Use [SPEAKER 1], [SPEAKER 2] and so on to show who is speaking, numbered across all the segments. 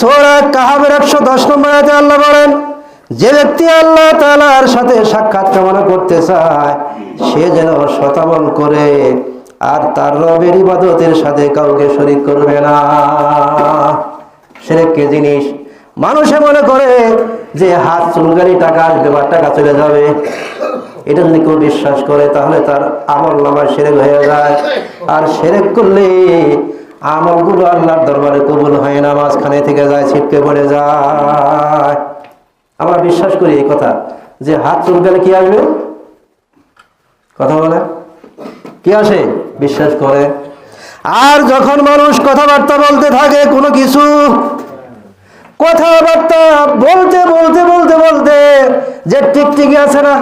[SPEAKER 1] সোরা কাহাবের একশো দশ নম্বর আয়াতে আল্লাহ বলেন, যে ব্যক্তি আল্লাহ তালার সাথে সাক্ষাৎ কামনা করতে চায়, সে যেন শতামল করে আর তার রবের ইবাদতের সাথে কাউকে শরিক করবে না। সেটা কে জিনিস? মানুষে মনে করে যে হাত, চুলকানি, টাকা আসবে, বা টাকা চলে যাবে। এটা যদি কেউ বিশ্বাস করে, তাহলে তার আমল নামা সেরেক হয়ে যায়। আর সেরেক করলে আমলগুলো আল্লাহর দরবারে কবুল হয় না মাঝখানে থেকে যায়, ছিটকে পড়ে যায়। আমরা বিশ্বাস করি এই কথা, যে হাত চুলকালে কি আসবে? কথা বলে? কি আসে? বিশ্বাস করে। আর যখন মানুষ কথাবার্তা বলতে থাকে, কোনো কিছু কথাবার্তা বলতে বলতে বলতে বলতে, যে টিকটিকি আছে না?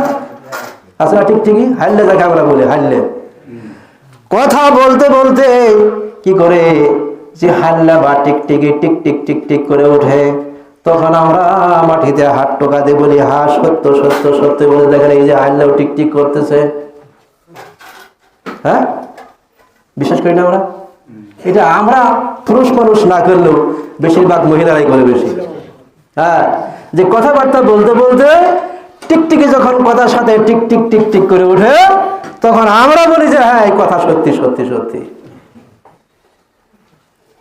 [SPEAKER 1] আছে না টিকটিকি? হাইলে যাকে আমরা বলি, হাইলে। কথা বলতে বলতে কি করে যে হাল্লা বা টিকটিকি টিক টিক টিক টিক করে ওঠে? তখন আমরা মাটিতে হাত টোকাতে বলি, হা, সত্য সত্য সত্য। বলে দেখেন, এই যে হাল্লাও টিক টিক করতেছে। হ্যাঁ? বিশ্বাস করি না আমরা? এটা আমরা পুরুষ মানুষ না করলেও বেশিরভাগ মহিলারাই করে বেশি। হ্যাঁ? যে কথাবার্তা বলতে বলতে টিকটিকি যখন কথার সাথে টিক টিক টিক টিক করে ওঠে, তখন আমরা বলি যে হ্যাঁ কথা সত্যি সত্যি সত্যি।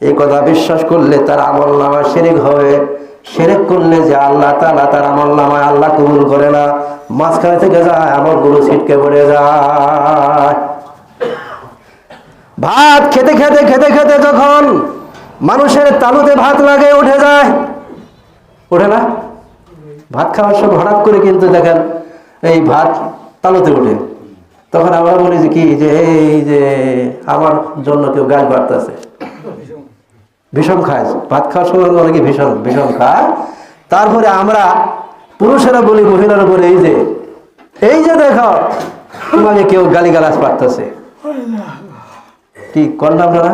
[SPEAKER 1] এই কথা বিশ্বাস করলে তার আমল নামা সেরেক হবে। সেরেক করলে যে আল্লাহ তালা তার আমল নামায় আল্লাহ কবুল করে না, মাঝখানে থেকে যায় আমলগুলো ছিটকে পড়ে যায়। ভাত খেতে খেতে খেতে খেতে যখন মানুষের তালুতে ভাত লাগে, উঠে যায়। ওঠে না? ভাত খাওয়ার সময় হঠাৎ করে কিন্তু দেখেন এই ভাত তালুতে ওঠে তখন আমরা বলি যে কি? যে এই যে আমার জন্য কেউ গাছ বাড়তেছে। ভীষণ খায়। ভাত খাওয়ার সময় অনেকে ভীষণ ভীষণ খায়। তারপরে আমরা পুরুষেরা বলি, মহিলারা বলি, এই যে এই যে দেখো, তোমাকে কেউ গালিগালাজ পারতেছে। কি কন্যা আপনারা?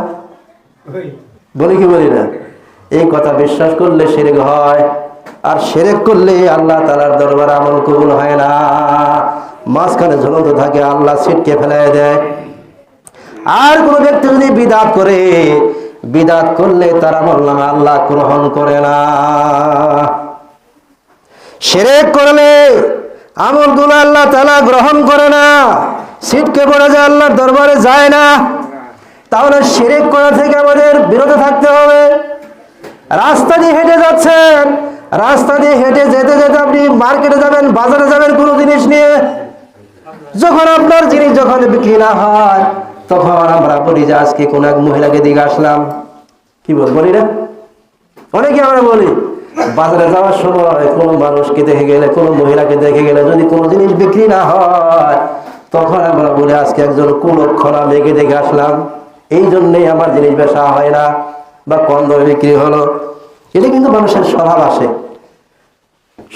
[SPEAKER 1] বলি কি বলি না? এই কথা বিশ্বাস করলে সেরেক হয়, আর সেরেক করলে আল্লাহ তালার দরবার আমল কবুল হয় না। মাঝখানে ঝুলন্ত থাকে, আল্লাহ ছিটকে ফেলাই দেয়। আর কোনো ব্যক্তি যদি বিদাত করে বিদাত করলে তারা নামে আল্লাহ গ্রহণ করে না। সেরেক করলে আমলগুলো আল্লাহ তালা গ্রহণ করে না। ছিটকে পড়ে যায় আল্লাহর দরবারে যায় না। তাহলে শিরিক করা থেকে আমাদের বিরত থাকতে হবে। রাস্তা দিয়ে হেঁটে যাচ্ছেন, রাস্তা দিয়ে হেঁটে যেতে যেতে আপনি মার্কেটে যাবেন, বাজারে যাবেন কোনো জিনিস নিয়ে। যখন আপনার জিনিস যখন বিক্রি না হয় তখন আমরা বলি যে আজকে কোন এক মহিলাকে দিকে আসলাম। কি বল, বলি না? অনেকে আমরা বলি, বাজারে যাওয়ার সময় কোনো মানুষকে দেখে গেলে, কোনো মহিলাকে দেখে গেলে যদি কোনো জিনিস বিক্রি না হয়, তখন আমরা বলি আজকে একজন কুলক্ষণা মেয়েকে দেখে আসলাম। এই জন্যেই আমার জিনিস বেচা হয় না বা কম দামে বিক্রি হলো। এটা কিন্তু মানুষের স্বভাব আসে।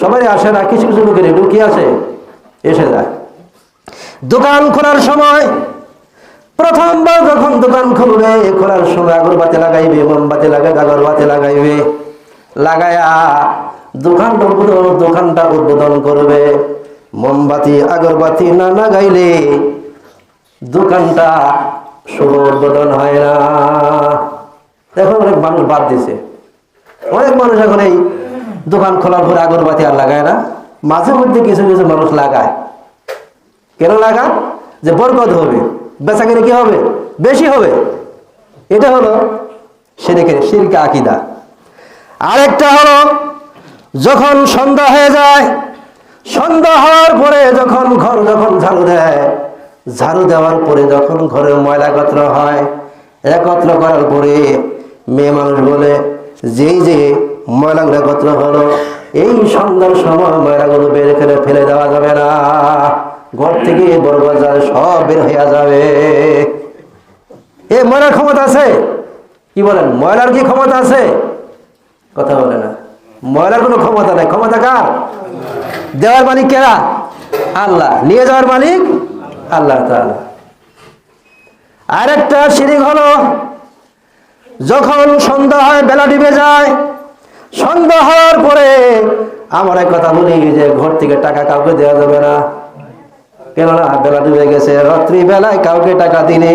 [SPEAKER 1] সবাই আসে না, কিছু কিছু লোকের কি আছে, এসে যায়। দোকান খোলার সময় প্রথমবার যখন দোকান খুলবে, খোলার সময় আগরবাতি লাগাইবে, মোমবাতি লাগাইবে আগরবাতি লাগাইবে। লাগায়া দোকানটা পুরো দোকানটা উদ্বোধন করবে। মোমবাতি, আগরবাতি না লাগাইলে দোকানটা শুভ উদ্বোধন হয় না। এখন অনেক মানুষ বাদ দিছে। অনেক মানুষ এখন এই দোকান খোলার পরে আগরবাতি আর লাগায় না। মাঝে মধ্যে কিছু কিছু মানুষ লাগায়। কেন লাগায়? যে বরকত হবে। বেচা কিনে কি হবে? বেশি হবে। এটা হলো সেরেকের সিরকা আকিদা। আরেকটা হলো, যখন সন্ধ্যা হয়ে যায়, সন্ধ্যা হওয়ার পরে যখন ঘর যখন ঝাড়ু দেয়, ঝাড়ু দেওয়ার পরে যখন ঘরের ময়লা একত্র হয়, একত্র করার পরে মেয়ে মানুষ বলে, যেই যে ময়লাগুলো একত্র হলো, এই সন্ধ্যার সময় ময়লাগুলো বের করে ফেলে দেওয়া যাবে না। ঘর থেকে বড় বাজার সব বের হইয়া যাবে। এ, ময়লার ক্ষমতা আছে? কি বলেন, ময়লার কি ক্ষমতা আছে? কথা বলে না। ময়লার কোনো ক্ষমতা নাই। ক্ষমতা কার? দেওয়ার মালিক কেরা? আল্লাহ। নিয়ে যাওয়ার মালিক আল্লাহ তাআলা। আরেকটা সিঁড়ি হলো, যখন সন্ধ্যা হয় বেলা ডিবে যায়, সন্ধ্যা হওয়ার পরে আমার এক কথা বলি যে ঘর থেকে টাকা কাউকে দেওয়া যাবে না। কেননা বেলা ডুবে গেছে। রাত্রি বেলায় কাউকে টাকা দিলে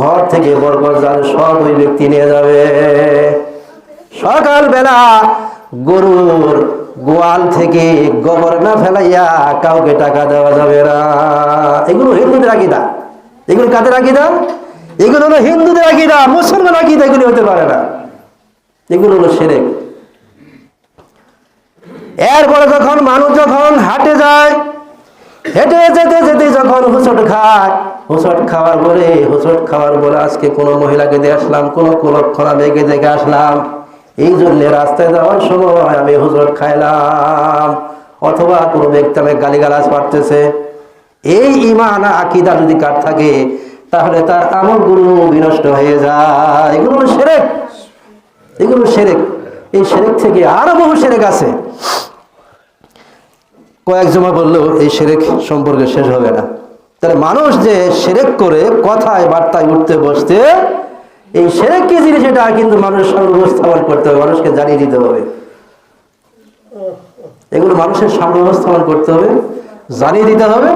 [SPEAKER 1] ঘর থেকে বরকত যাবে সব ওই ব্যক্তি নিয়ে যাবে। সকালবেলা গরুর গোয়াল থেকে গোবর না ফেলাইয়া কাউকে টাকা দেওয়া যাবে না। এগুলো হিন্দুদের আকিদা। এগুলো কাদের আকিদা? এগুলো হলো হিন্দুদের আকিদা, মুসলমান আকিদা, এগুলি হতে পারে না। এগুলো হলো সেরেক এরপরে যখন মানুষ যখন হাটে যায় হেঁটে যেতে যেতে যখন হুসট খায় হুসট খাওয়ার পরে হুসট খাওয়ার পরে আজকে কোনো মহিলাকে দিয়ে আসলাম, কোনো কুলক্ষণা মেয়েকে দেখে আসলাম। এই জন্য রাস্তায় যাওয়ার সময় আমি হুসট খাইলাম। অথবা কোনো ব্যক্তি আমি গালিগালাজ পারতেছে এই ইমান আকিদা যদি কার থাকে, তাহলে তার আমলগুলো বিনষ্ট হয়ে যায়। এগুলো সেরেক। এগুলো সেরেক। এই সেরেক থেকে আরও বহু সেরেক আছে। কয়েক জমা বললেও এই সেরেক সম্পর্কে শেষ হবে না। তাহলে মানুষ যে সেরেক করে কথায়, বার্তায় উঠতে বসতে এই সেরেক কি জিনিস এটা কিন্তু মানুষের সামনে উপস্থাপন করতে হবে, মানুষকে জানিয়ে দিতে হবে। এগুলো মানুষের সামনে উপস্থাপন করতে হবে, জানিয়ে দিতে হবে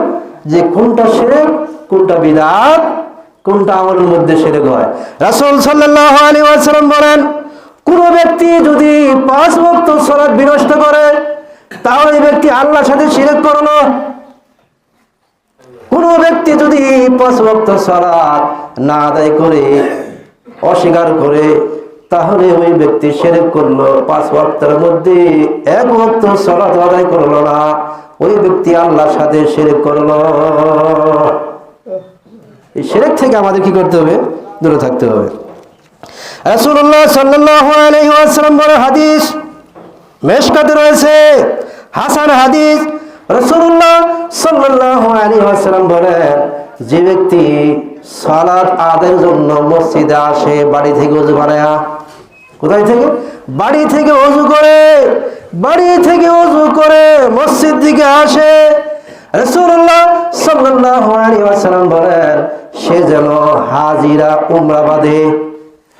[SPEAKER 1] যে কোনটা সেরেক, কোনটা বিদাত, কোনটা আমলের মধ্যে সেরেক হয়। রাসুল আলাইহি ওয়াসাল্লাম বলেন, কোন ব্যক্তি যদি পাঁচ ওয়াক্ত সালাত বিনষ্ট করে তাহলে ব্যক্তি আল্লাহর সাথে শিরক করল। কোন ব্যক্তি যদি পাঁচ ওয়াক্ত সালাত না আদায় করে, অস্বীকার করে, তাহলে ওই ব্যক্তি সেরেক করল পাঁচ ওয়াক্তের মধ্যে এক ওয়াক্ত সালাত আদায় করল না, ওই ব্যক্তি আল্লাহর সাথে সেরেক করল। এই সেরেক থেকে আমাদের কি করতে হবে? দূরে থাকতে হবে। রাসূলুল্লাহ সাল্লাল্লাহু আলাইহি বলে হাদিস মেশকাতে রয়েছে হাসান হাদিস রাসূলুল্লাহ সাল্লাল্লাহু আলাইহি ওয়াসাল্লাম বলেন, যে ব্যক্তি সালাত আদায়ের জন্য মসজিদে আসে, বাড়ি থেকে ওযু বানায়া কোথায় থেকে? বাড়ি থেকে ওযু করে, বাড়ি থেকে ওযু করে মসজিদ দিকে আসে। রসুল্লাহ সাল্লাল্লাহু আলাইহি ওয়াসাল্লাম বলেন, সে যেন হাজিরা উমরা বাঁধে,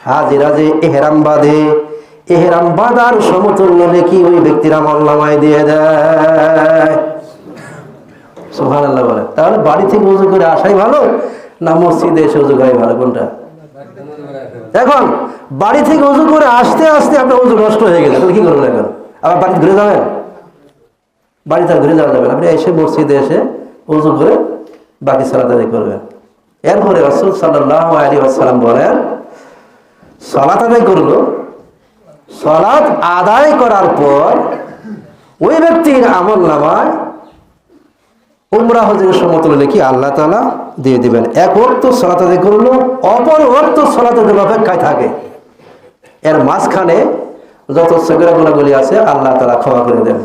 [SPEAKER 1] হাজিরা যে এহরাম বাঁধে এহরাম বাঁধার সমতুল্য নাকি ওই ব্যক্তির আমল নামায় দিয়ে দেয়। সোহান আল্লাহ বলে। তাহলে বাড়ি থেকে উজু করে আসাই ভালো, না মসজিদে এসে উজু করাই ভালো? কোনটা? এখন বাড়ি থেকে উজু করে আসতে আসতে আপনার উজু নষ্ট হয়ে গেছে, তাহলে কি করবেন এখন? আবার বাড়ি ঘুরে যাবেন? বাড়িতে আর ঘুরে যাওয়া যাবে আপনি এসে মসজিদে এসে উজু করে বাকি সালাত আদায় করবেন। এরপরে রসুল সাল্লাহ আলী আসসালাম বলেন, সলাত আদায় করল সলাৎ আদায় করার পর ওই ব্যক্তির আমল নামায় উমরা হজের সমতুল্য লিখি আল্লাহ তালা দিয়ে দিবেন। এক অর্থ সলাত করল, অপর অর্থ সলাত অপেক্ষায় থাকে। এর মাঝখানে যত সেগরা গুণাগুলি আছে, আল্লাহ তালা ক্ষমা করে দেন।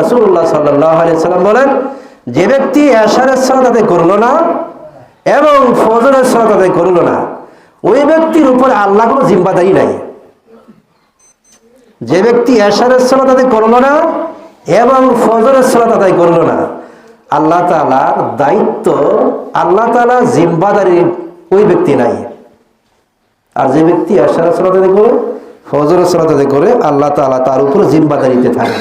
[SPEAKER 1] রসুল্লাহ সাল্লাহ সাল্লাম বলেন, যে ব্যক্তি এশারের সালাত আদায় করল না এবং ফজরের সালাত আদায় করল না, ওই ব্যক্তির উপরে আল্লাহ কোনো জিম্বাদারি নাই। যে ব্যক্তি এশারের সালাত আদায় করল না এবং ফজরের সালাত আদায় করল না, আল্লাহ তালার দায়িত্ব, আল্লাহ তালা জিম্বাদারি ওই ব্যক্তি নাই। আর যে ব্যক্তি এশারের সালাত আদায় করে, ফজরের সালাত আদায় করে, আল্লাহ তালা তার উপর জিম্বাদারিতে থাকে